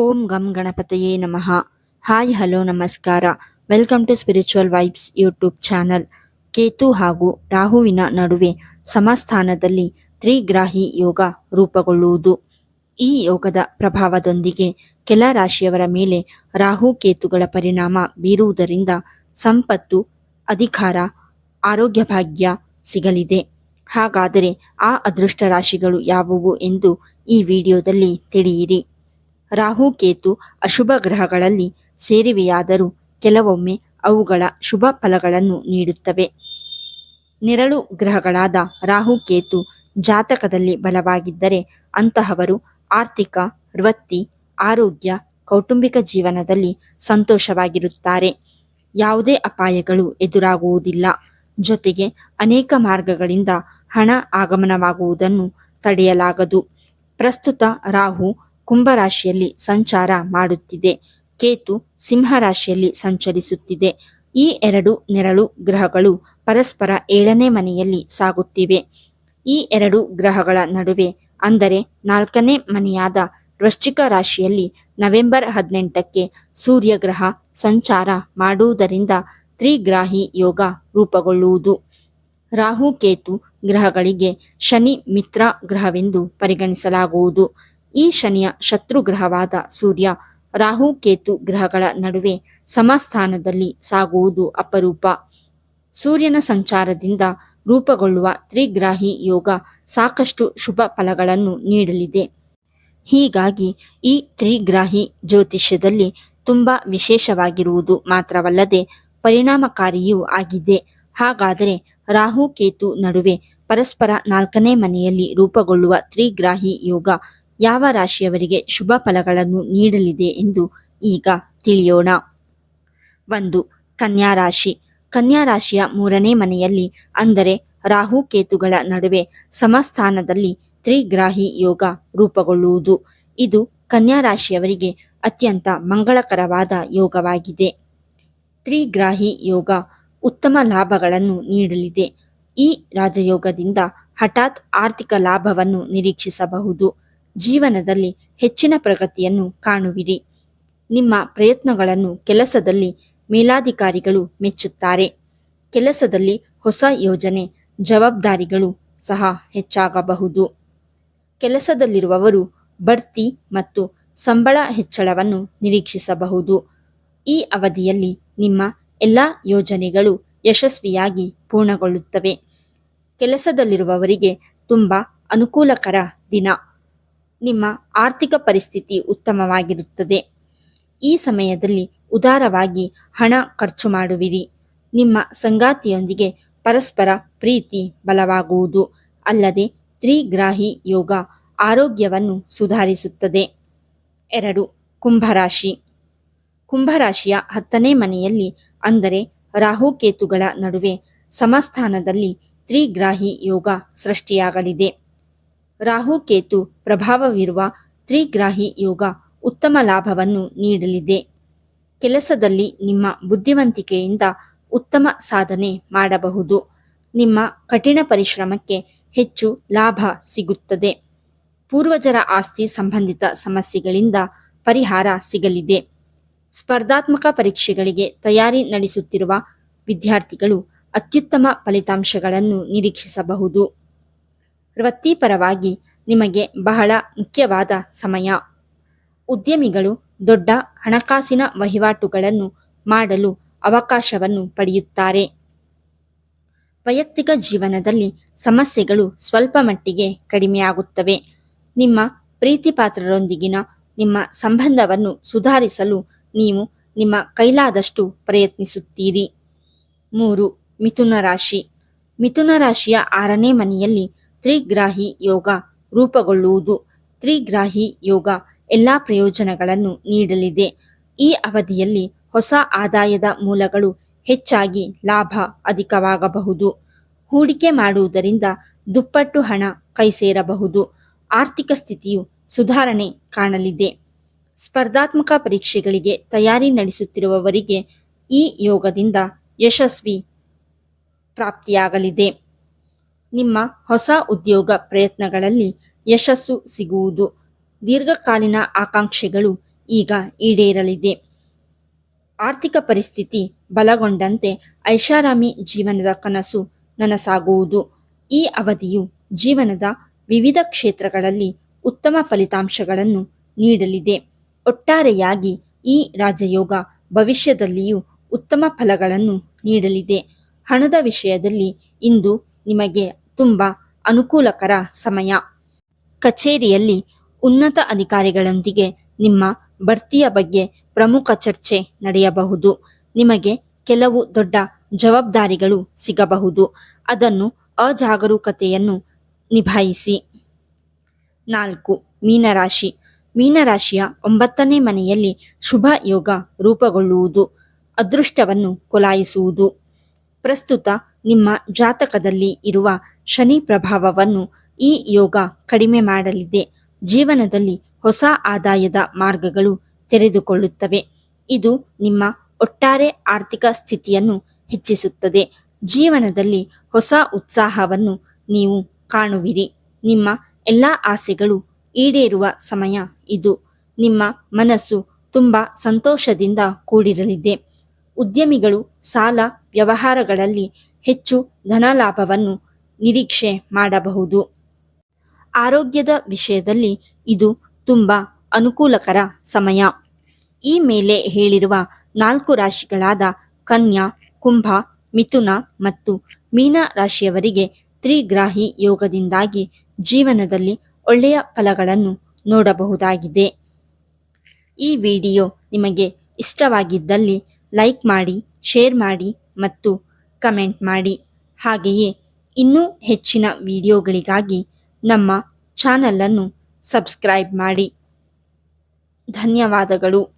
ಓಂ ಗಂ ಗಣಪತಯೇ ನಮಃ. ಹಾಯ್, ಹಲೋ, ನಮಸ್ಕಾರ. Welcome to spiritual vibes YouTube channel. Ketu ಹಾಗೂ ರಾಹುವಿನ ನಡುವೆ ಸಮಸ್ಥಾನದಲ್ಲಿ ತ್ರಿಗ್ರಾಹಿ ಯೋಗ ರೂಪುಗೊಳ್ಳುವುದು. ಈ ಯೋಗದ ಪ್ರಭಾವದೊಂದಿಗೆ ಕೆಲ ರಾಶಿಯವರ ಮೇಲೆ ರಾಹು ಕೇತುಗಳ ಪರಿಣಾಮ ಬೀರುವುದರಿಂದ ಸಂಪತ್ತು, ಅಧಿಕಾರ, ಆರೋಗ್ಯ ಭಾಗ್ಯ ಸಿಗಲಿದೆ. ಹಾಗಾದರೆ ಆ ಅದೃಷ್ಟ ರಾಶಿಗಳು ಯಾವುವು ಎಂದು ಈ ವಿಡಿಯೋದಲ್ಲಿ ತಿಳಿಯಿರಿ. ರಾಹು ಕೇತು ಅಶುಭ ಗ್ರಹಗಳಲ್ಲಿ ಸೇರಿವೆಯಾದರೂ ಕೆಲವೊಮ್ಮೆ ಅವುಗಳ ಶುಭ ಫಲಗಳನ್ನು ನೀಡುತ್ತವೆ. ನೆರಳು ಗ್ರಹಗಳಾದ ರಾಹು ಕೇತು ಜಾತಕದಲ್ಲಿ ಬಲವಾಗಿದ್ದರೆ ಅಂತಹವರು ಆರ್ಥಿಕ, ವೃತ್ತಿ, ಆರೋಗ್ಯ, ಕೌಟುಂಬಿಕ ಜೀವನದಲ್ಲಿ ಸಂತೋಷವಾಗಿರುತ್ತಾರೆ. ಯಾವುದೇ ಅಪಾಯಗಳು ಎದುರಾಗುವುದಿಲ್ಲ. ಜೊತೆಗೆ ಅನೇಕ ಮಾರ್ಗಗಳಿಂದ ಹಣ ಆಗಮನವಾಗುವುದನ್ನು ತಡೆಯಲಾಗದು. ಪ್ರಸ್ತುತ ರಾಹು ಕುಂಭರಾಶಿಯಲ್ಲಿ ಸಂಚಾರ ಮಾಡುತ್ತಿದೆ. ಕೇತು ಸಿಂಹರಾಶಿಯಲ್ಲಿ ಸಂಚರಿಸುತ್ತಿದೆ. ಈ ಎರಡು ನೆರಳು ಗ್ರಹಗಳು ಪರಸ್ಪರ ಏಳನೇ ಮನೆಯಲ್ಲಿ ಸಾಗುತ್ತಿವೆ. ಈ ಎರಡು ಗ್ರಹಗಳ ನಡುವೆ ಅಂದರೆ ನಾಲ್ಕನೇ ಮನೆಯಾದ ವೃಶ್ಚಿಕ ರಾಶಿಯಲ್ಲಿ ನವೆಂಬರ್ ಹದಿನೆಂಟಕ್ಕೆ ಸೂರ್ಯಗ್ರಹ ಸಂಚಾರ ಮಾಡುವುದರಿಂದ ತ್ರಿಗ್ರಾಹಿ ಯೋಗ ರೂಪುಗೊಳ್ಳುವುದು. ರಾಹು ಕೇತು ಗ್ರಹಗಳಿಗೆ ಶನಿ ಮಿತ್ರ ಗ್ರಹವೆಂದು ಪರಿಗಣಿಸಲಾಗುವುದು. ಈ ಶನಿಯ ಶತ್ರು ಗ್ರಹವಾದ ಸೂರ್ಯ ರಾಹು ಕೇತು ಗ್ರಹಗಳ ನಡುವೆ ಸಮಸ್ಥಾನದಲ್ಲಿ ಸಾಗುವುದು ಅಪರೂಪ. ಸೂರ್ಯನ ಸಂಚಾರದಿಂದ ರೂಪುಗೊಳ್ಳುವ ತ್ರಿಗ್ರಾಹಿ ಯೋಗ ಸಾಕಷ್ಟು ಶುಭ ಫಲಗಳನ್ನು ನೀಡಲಿದೆ. ಹೀಗಾಗಿ ಈ ತ್ರಿಗ್ರಾಹಿ ಜ್ಯೋತಿಷ್ಯದಲ್ಲಿ ತುಂಬ ವಿಶೇಷವಾಗಿರುವುದು ಮಾತ್ರವಲ್ಲದೆ ಪರಿಣಾಮಕಾರಿಯೂ ಆಗಿದೆ. ಹಾಗಾದರೆ ರಾಹು ಕೇತು ನಡುವೆ ಪರಸ್ಪರ ನಾಲ್ಕನೇ ಮನೆಯಲ್ಲಿ ರೂಪುಗೊಳ್ಳುವ ತ್ರಿಗ್ರಾಹಿ ಯೋಗ ಯಾವ ರಾಶಿಯವರಿಗೆ ಶುಭ ಫಲಗಳನ್ನು ನೀಡಲಿದೆ ಎಂದು ಈಗ ತಿಳಿಯೋಣ. ಒಂದು, ಕನ್ಯಾ ರಾಶಿ. ಕನ್ಯಾ ರಾಶಿಯ ಮೂರನೇ ಮನೆಯಲ್ಲಿ ಅಂದರೆ ರಾಹು ಕೇತುಗಳ ನಡುವೆ ಸಮಸ್ಥಾನದಲ್ಲಿ ತ್ರಿಗ್ರಾಹಿ ಯೋಗ ರೂಪುಗೊಳ್ಳುವುದು. ಇದು ಕನ್ಯಾ ರಾಶಿಯವರಿಗೆ ಅತ್ಯಂತ ಮಂಗಳಕರವಾದ ಯೋಗವಾಗಿದೆ. ತ್ರಿಗ್ರಾಹಿ ಯೋಗ ಉತ್ತಮ ಲಾಭಗಳನ್ನು ನೀಡಲಿದೆ. ಈ ರಾಜಯೋಗದಿಂದ ಹಠಾತ್ ಆರ್ಥಿಕ ಲಾಭವನ್ನು ನಿರೀಕ್ಷಿಸಬಹುದು. ಜೀವನದಲ್ಲಿ ಹೆಚ್ಚಿನ ಪ್ರಗತಿಯನ್ನು ಕಾಣುವಿರಿ. ನಿಮ್ಮ ಪ್ರಯತ್ನಗಳನ್ನು ಕೆಲಸದಲ್ಲಿ ಮೇಲಾಧಿಕಾರಿಗಳು ಮೆಚ್ಚುತ್ತಾರೆ. ಕೆಲಸದಲ್ಲಿ ಹೊಸ ಯೋಜನೆ, ಜವಾಬ್ದಾರಿಗಳು ಸಹ ಹೆಚ್ಚಾಗಬಹುದು. ಕೆಲಸದಲ್ಲಿರುವವರು ಬಡ್ತಿ ಮತ್ತು ಸಂಬಳ ಹೆಚ್ಚಳವನ್ನು ನಿರೀಕ್ಷಿಸಬಹುದು. ಈ ಅವಧಿಯಲ್ಲಿ ನಿಮ್ಮ ಎಲ್ಲ ಯೋಜನೆಗಳು ಯಶಸ್ವಿಯಾಗಿ ಪೂರ್ಣಗೊಳ್ಳುತ್ತವೆ. ಕೆಲಸದಲ್ಲಿರುವವರಿಗೆ ತುಂಬ ಅನುಕೂಲಕರ ದಿನ. ನಿಮ್ಮ ಆರ್ಥಿಕ ಪರಿಸ್ಥಿತಿ ಉತ್ತಮವಾಗಿರುತ್ತದೆ. ಈ ಸಮಯದಲ್ಲಿ ಉದಾರವಾಗಿ ಹಣ ಖರ್ಚು ಮಾಡುವಿರಿ. ನಿಮ್ಮ ಸಂಗಾತಿಯೊಂದಿಗೆ ಪರಸ್ಪರ ಪ್ರೀತಿ ಬಲವಾಗುವುದು, ಅಲ್ಲದೆ ತ್ರಿಗ್ರಾಹಿ ಯೋಗ ಆರೋಗ್ಯವನ್ನು ಸುಧಾರಿಸುತ್ತದೆ. ಎರಡು, ಕುಂಭರಾಶಿ. ಕುಂಭರಾಶಿಯ ಹತ್ತನೇ ಮನೆಯಲ್ಲಿ, ಅಂದರೆ ರಾಹುಕೇತುಗಳ ನಡುವೆ, ಸಮಸ್ಥಾನದಲ್ಲಿ ತ್ರಿಗ್ರಾಹಿ ಯೋಗ ಸೃಷ್ಟಿಯಾಗಲಿದೆ. ರಾಹುಕೇತು ಪ್ರಭಾವವಿರುವ ತ್ರಿಗ್ರಾಹಿ ಯೋಗ ಉತ್ತಮ ಲಾಭವನ್ನು ನೀಡಲಿದೆ. ಕೆಲಸದಲ್ಲಿ ನಿಮ್ಮ ಬುದ್ಧಿವಂತಿಕೆಯಿಂದ ಉತ್ತಮ ಸಾಧನೆ ಮಾಡಬಹುದು. ನಿಮ್ಮ ಕಠಿಣ ಪರಿಶ್ರಮಕ್ಕೆ ಹೆಚ್ಚು ಲಾಭ ಸಿಗುತ್ತದೆ. ಪೂರ್ವಜರ ಆಸ್ತಿ ಸಂಬಂಧಿತ ಸಮಸ್ಯೆಗಳಿಂದ ಪರಿಹಾರ ಸಿಗಲಿದೆ. ಸ್ಪರ್ಧಾತ್ಮಕ ಪರೀಕ್ಷೆಗಳಿಗೆ ತಯಾರಿ ನಡೆಸುತ್ತಿರುವ ವಿದ್ಯಾರ್ಥಿಗಳು ಅತ್ಯುತ್ತಮ ಫಲಿತಾಂಶಗಳನ್ನು ನಿರೀಕ್ಷಿಸಬಹುದು. ವೃತ್ತಿಪರವಾಗಿ ನಿಮಗೆ ಬಹಳ ಮುಖ್ಯವಾದ ಸಮಯ. ಉದ್ಯಮಿಗಳು ದೊಡ್ಡ ಹಣಕಾಸಿನ ವಹಿವಾಟುಗಳನ್ನು ಮಾಡಲು ಅವಕಾಶವನ್ನು ಪಡೆಯುತ್ತಾರೆ. ವೈಯಕ್ತಿಕ ಜೀವನದಲ್ಲಿ ಸಮಸ್ಯೆಗಳು ಸ್ವಲ್ಪ ಮಟ್ಟಿಗೆ ಕಡಿಮೆಯಾಗುತ್ತವೆ. ನಿಮ್ಮ ಪ್ರೀತಿಪಾತ್ರರೊಂದಿಗಿನ ನಿಮ್ಮ ಸಂಬಂಧವನ್ನು ಸುಧಾರಿಸಲು ನೀವು ನಿಮ್ಮ ಕೈಲಾದಷ್ಟು ಪ್ರಯತ್ನಿಸುತ್ತೀರಿ. ಮೂರು, ಮಿಥುನ ರಾಶಿ. ಮಿಥುನ ರಾಶಿಯ ಆರನೇ ಮನೆಯಲ್ಲಿ ತ್ರಿಗ್ರಾಹಿ ಯೋಗ ರೂಪುಗೊಳ್ಳುವುದು. ತ್ರಿಗ್ರಾಹಿ ಯೋಗ ಎಲ್ಲ ಪ್ರಯೋಜನಗಳನ್ನು ನೀಡಲಿದೆ. ಈ ಅವಧಿಯಲ್ಲಿ ಹೊಸ ಆದಾಯದ ಮೂಲಗಳು ಹೆಚ್ಚಾಗಿ ಲಾಭ ಅಧಿಕವಾಗಬಹುದು. ಹೂಡಿಕೆ ಮಾಡುವುದರಿಂದ ದುಪ್ಪಟ್ಟು ಹಣ ಕೈ ಸೇರಬಹುದು ಆರ್ಥಿಕ ಸ್ಥಿತಿಯು ಸುಧಾರಣೆ ಕಾಣಲಿದೆ. ಸ್ಪರ್ಧಾತ್ಮಕ ಪರೀಕ್ಷೆಗಳಿಗೆ ತಯಾರಿ ನಡೆಸುತ್ತಿರುವವರಿಗೆ ಈ ಯೋಗದಿಂದ ಯಶಸ್ವಿ ಪ್ರಾಪ್ತಿಯಾಗಲಿದೆ. ನಿಮ್ಮ ಹೊಸ ಉದ್ಯೋಗ ಪ್ರಯತ್ನಗಳಲ್ಲಿ ಯಶಸ್ಸು ಸಿಗುವುದು. ದೀರ್ಘಕಾಲೀನ ಆಕಾಂಕ್ಷೆಗಳು ಈಗ ಈಡೇರಲಿದೆ. ಆರ್ಥಿಕ ಪರಿಸ್ಥಿತಿ ಬಲಗೊಂಡಂತೆ ಐಷಾರಾಮಿ ಜೀವನದ ಕನಸು ನನಸಾಗುವುದು. ಈ ಅವಧಿಯು ಜೀವನದ ವಿವಿಧ ಕ್ಷೇತ್ರಗಳಲ್ಲಿ ಉತ್ತಮ ಫಲಿತಾಂಶಗಳನ್ನು ನೀಡಲಿದೆ. ಒಟ್ಟಾರೆಯಾಗಿ ಈ ರಾಜಯೋಗ ಭವಿಷ್ಯದಲ್ಲಿಯೂ ಉತ್ತಮ ಫಲಗಳನ್ನು ನೀಡಲಿದೆ. ಹಣದ ವಿಷಯದಲ್ಲಿ ಇಂದು ನಿಮಗೆ ತುಂಬ ಅನುಕೂಲಕರ ಸಮಯ. ಕಚೇರಿಯಲ್ಲಿ ಉನ್ನತ ಅಧಿಕಾರಿಗಳೊಂದಿಗೆ ನಿಮ್ಮ ಬಡ್ತಿಯ ಬಗ್ಗೆ ಪ್ರಮುಖ ಚರ್ಚೆ ನಡೆಯಬಹುದು. ನಿಮಗೆ ಕೆಲವು ದೊಡ್ಡ ಜವಾಬ್ದಾರಿಗಳು ಸಿಗಬಹುದು. ಅದನ್ನು ಅಜಾಗರೂಕತೆಯನ್ನು ನಿಭಾಯಿಸಿ. ನಾಲ್ಕು, ಮೀನರಾಶಿ. ಮೀನರಾಶಿಯ ಒಂಬತ್ತನೇ ಮನೆಯಲ್ಲಿ ಶುಭ ಯೋಗ ರೂಪುಗೊಳ್ಳುವುದು, ಅದೃಷ್ಟವನ್ನು ಕೊಲಾಯಿಸುವುದು. ಪ್ರಸ್ತುತ ನಿಮ್ಮ ಜಾತಕದಲ್ಲಿ ಇರುವ ಶನಿ ಪ್ರಭಾವವನ್ನು ಈ ಯೋಗ ಕಡಿಮೆ ಮಾಡಲಿದೆ. ಜೀವನದಲ್ಲಿ ಹೊಸ ಆದಾಯದ ಮಾರ್ಗಗಳು ತೆರೆದುಕೊಳ್ಳುತ್ತವೆ. ಇದು ನಿಮ್ಮ ಒಟ್ಟಾರೆ ಆರ್ಥಿಕ ಸ್ಥಿತಿಯನ್ನು ಹೆಚ್ಚಿಸುತ್ತದೆ. ಜೀವನದಲ್ಲಿ ಹೊಸ ಉತ್ಸಾಹವನ್ನು ನೀವು ಕಾಣುವಿರಿ. ನಿಮ್ಮ ಎಲ್ಲ ಆಸೆಗಳು ಈಡೇರುವ ಸಮಯ ಇದು. ನಿಮ್ಮ ಮನಸ್ಸು ತುಂಬ ಸಂತೋಷದಿಂದ ಕೂಡಿರಲಿದೆ. ಉದ್ಯಮಿಗಳು ಸಾಲ ವ್ಯವಹಾರಗಳಲ್ಲಿ ಹೆಚ್ಚು ಧನಲಾಭವನ್ನು ನಿರೀಕ್ಷೆ ಮಾಡಬಹುದು. ಆರೋಗ್ಯದ ವಿಷಯದಲ್ಲಿ ಇದು ತುಂಬ ಅನುಕೂಲಕರ ಸಮಯ. ಈ ಮೇಲೆ ಹೇಳಿರುವ ನಾಲ್ಕು ರಾಶಿಗಳಾದ ಕನ್ಯಾ, ಕುಂಭ, ಮಿಥುನ ಮತ್ತು ಮೀನ ರಾಶಿಯವರಿಗೆ ತ್ರಿಗ್ರಾಹಿ ಯೋಗದಿಂದಾಗಿ ಜೀವನದಲ್ಲಿ ಒಳ್ಳೆಯ ಫಲಗಳನ್ನು ನೋಡಬಹುದಾಗಿದೆ. ಈ ವಿಡಿಯೋ ನಿಮಗೆ ಇಷ್ಟವಾಗಿದ್ದಲ್ಲಿ ಲೈಕ್ ಮಾಡಿ, ಶೇರ್ ಮಾಡಿ ಮತ್ತು ಕಮೆಂಟ್ ಮಾಡಿ. ಹಾಗೆಯೇ ಇನ್ನೂ ಹೆಚ್ಚಿನ ವಿಡಿಯೋಗಳಿಗಾಗಿ ನಮ್ಮ ಚಾನಲನ್ನು ಸಬ್ಸ್ಕ್ರೈಬ್ ಮಾಡಿ. ಧನ್ಯವಾದಗಳು.